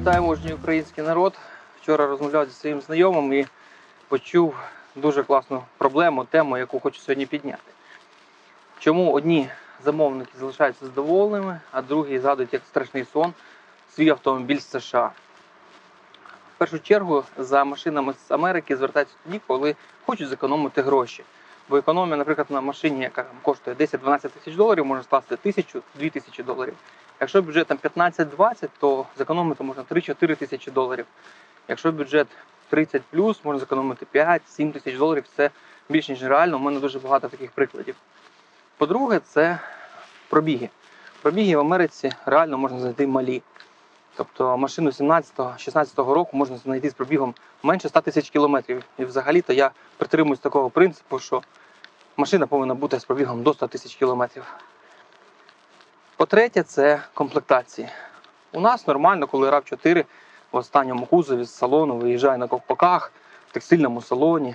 Вітаю мужній український народ. Вчора розмовляв зі своїм знайомим і почув дуже класну проблему, тему, яку хочу сьогодні підняти. Чому одні замовники залишаються задоволеними, а другі згадують як страшний сон свій автомобіль з США. В першу чергу за машинами з Америки звертаються тоді, коли хочуть зекономити гроші. Бо економія, наприклад, на машині, яка коштує 10-12 тисяч доларів, може скласти 1000-2 тисячі доларів. Якщо бюджет там 15-20, то зекономити можна 3-4 тисячі доларів. Якщо бюджет 30 плюс, можна зекономити 5-7 тисяч доларів. Це більш ніж реально. У мене дуже багато таких прикладів. По-друге, це пробіги. Пробіги в Америці реально можна знайти малі. Тобто машину 17-16 року можна знайти з пробігом менше 100 тисяч кілометрів. І взагалі-то я притримуюсь такого принципу, що машина повинна бути з пробігом до 100 тисяч кілометрів. По-третє, це комплектації. У нас нормально, коли rav 4 в останньому кузові з салону виїжджає на ковпаках, в текстильному салоні,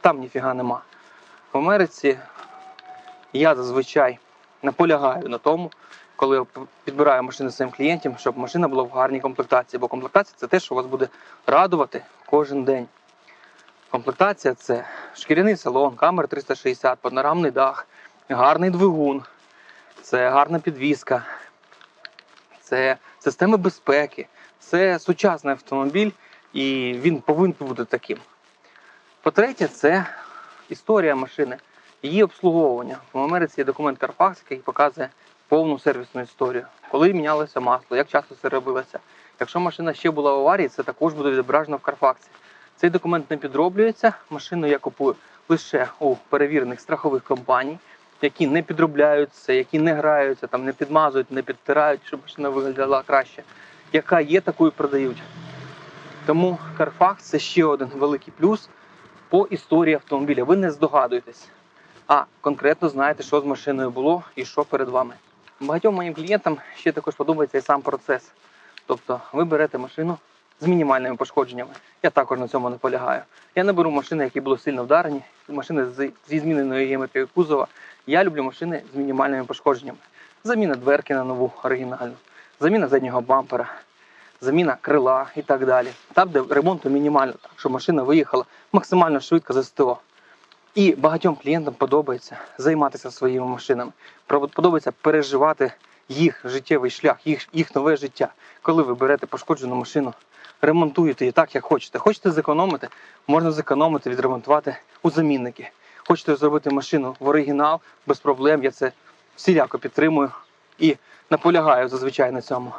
там ніфіга нема. В Америці я зазвичай наполягаю на тому, коли я підбираю машини своїм клієнтам, щоб машина була в гарній комплектації. Бо комплектація це те, що вас буде радувати кожен день. Комплектація це шкіряний салон, камера 360, панорамний дах, гарний двигун, це гарна підвізка, це системи безпеки, це сучасний автомобіль, і він повинен бути таким. По-третє, це історія машини, її обслуговування. В Америці є документ Carfax, який показує повну сервісну історію, коли мінялося масло, як часто це робилося. Якщо машина ще була в аварії, це також буде відображено в Carfax. Цей документ не підроблюється. Машину я купую лише у перевірених страхових компаній, які не підробляються, які не граються, там не підмазують, не підтирають, щоб машина виглядала краще. Яка є, таку і продають. Тому Carfax це ще один великий плюс по історії автомобіля. Ви не здогадуєтесь, а конкретно знаєте, що з машиною було і що перед вами. Багатьом моїм клієнтам ще також подобається і сам процес. Тобто ви берете машину з мінімальними пошкодженнями. Я також на цьому наполягаю. Я не беру машини, які були сильно вдарені, машини зі зміненою геометрією кузова. Я люблю машини з мінімальними пошкодженнями. Заміна дверки на нову оригінальну, заміна заднього бампера, заміна крила і так далі. Там, де ремонту мінімально, так щоб машина виїхала максимально швидко з СТО. І багатьом клієнтам подобається займатися своїми машинами. Подобається переживати їх життєвий шлях, їх, їх нове життя. Коли ви берете пошкоджену машину, ремонтуєте її так, як хочете. Хочете зекономити, можна зекономити, відремонтувати у замінники. Хочете зробити машину в оригінал без проблем. Я це всіляко підтримую і наполягаю зазвичай на цьому.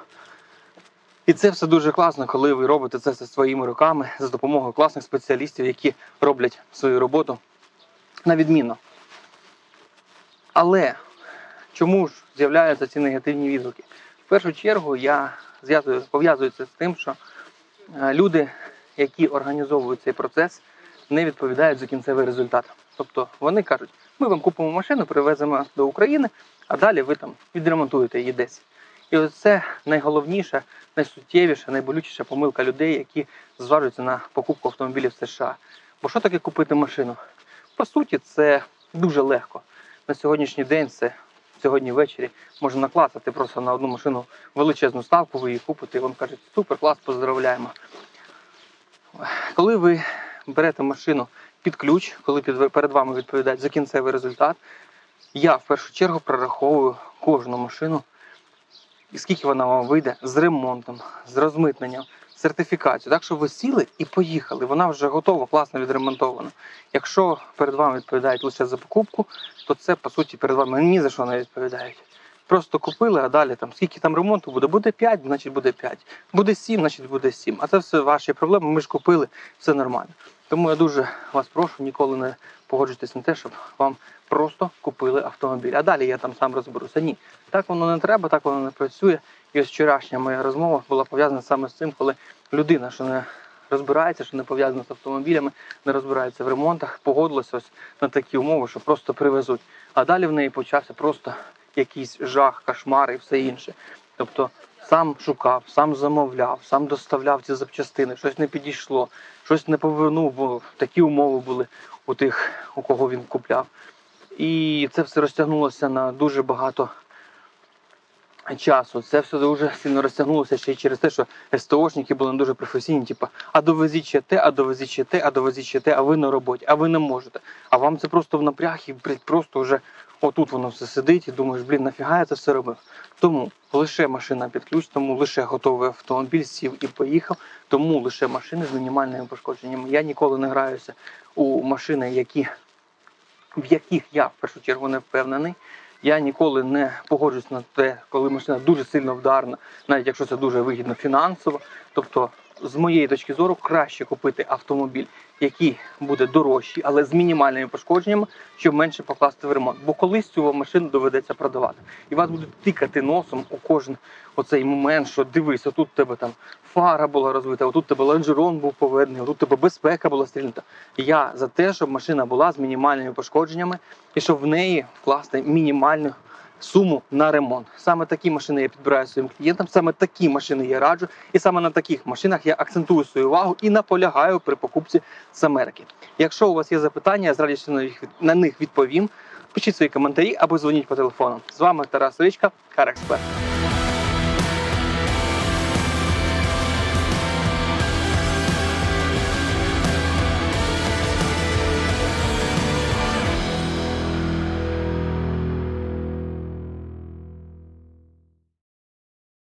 І це все дуже класно, коли ви робите це своїми руками за допомогою класних спеціалістів, які роблять свою роботу на відмінно. Але чому ж з'являються ці негативні відгуки? В першу чергу я зв'язую, пов'язую це з тим, що люди, які організовують цей процес, не відповідають за кінцевий результат. Тобто вони кажуть, ми вам купимо машину, привеземо до України, а далі ви там відремонтуєте її десь. І ось це найголовніша, найсуттєвіша, найболючіша помилка людей, які зважуються на покупку автомобілів США. Бо що таке купити машину? По суті, це дуже легко. На сьогоднішній день це сьогодні ввечері можна накласти просто на одну машину величезну ставку, ви її купите, і вам кажуть, супер, клас, поздравляємо. Коли ви берете машину під ключ, коли перед вами відповідають за кінцевий результат, я в першу чергу прораховую кожну машину, і скільки вона вам вийде з ремонтом, з розмитненням, сертифікацією. Так що ви сіли і поїхали. Вона вже готова, класно відремонтована. Якщо перед вами відповідають лише за покупку, то це по суті перед вами ні за що не відповідають. Просто купили, а далі там скільки там ремонту буде? Буде 5, значить буде 5. Буде 7, значить буде 7. А це все ваші проблеми. Ми ж купили, все нормально. Тому я дуже вас прошу, ніколи не погоджуйтесь на те, щоб вам просто купили автомобіль. А далі я там сам розберуся. Ні, так воно не треба, так воно не працює. І ось вчорашня моя розмова була пов'язана саме з цим, коли людина, що не розбирається, що не пов'язана з автомобілями, не розбирається в ремонтах, погодилася ось на такі умови, що просто привезуть. А далі в неї почався просто якийсь жах, кошмар і все інше. Тобто сам шукав, сам замовляв, сам доставляв ці запчастини, щось не підійшло, щось не повернув, бо такі умови були у тих, у кого він купляв. І це все розтягнулося на дуже багато часу. Це все дуже сильно розтягнулося ще й через те, що СТОшники були не дуже професійні, типу, а довезіть ще те, а довезіть ще те, а довезіть ще те, а ви на роботі, а ви не можете. А вам це просто в напряг і просто вже отут воно все сидить і думаєш, блін, нафіга я це все робив. Тому лише машина під ключ, тому лише готовий автомобіль, сів і поїхав, тому лише машини з мінімальними пошкодженнями. Я ніколи не граюся у машини, які, в яких я в першу чергу не впевнений. Я ніколи не погоджуюсь на те, коли машина дуже сильно вдарна, навіть якщо це дуже вигідно фінансово. Тобто, з моєї точки зору, краще купити автомобіль, який буде дорожчий, але з мінімальними пошкодженнями, щоб менше покласти в ремонт. Бо колись цю машину доведеться продавати. І вас будуть тикати носом у кожен оцей момент, що дивись, отут тебе там фара була розвита, отут тебе лонжерон був поведений, отут тебе безпека була стрільнута. Я за те, щоб машина була з мінімальними пошкодженнями і щоб в неї вкласти мінімальну суму на ремонт. Саме такі машини я підбираю своїм клієнтам, саме такі машини я раджу, і саме на таких машинах я акцентую свою увагу і наполягаю при покупці з Америки. Якщо у вас є запитання, я з радістю на них, відповім. Пишіть свої коментарі або дзвоніть по телефону. З вами Тарас Ричка, Карексперт.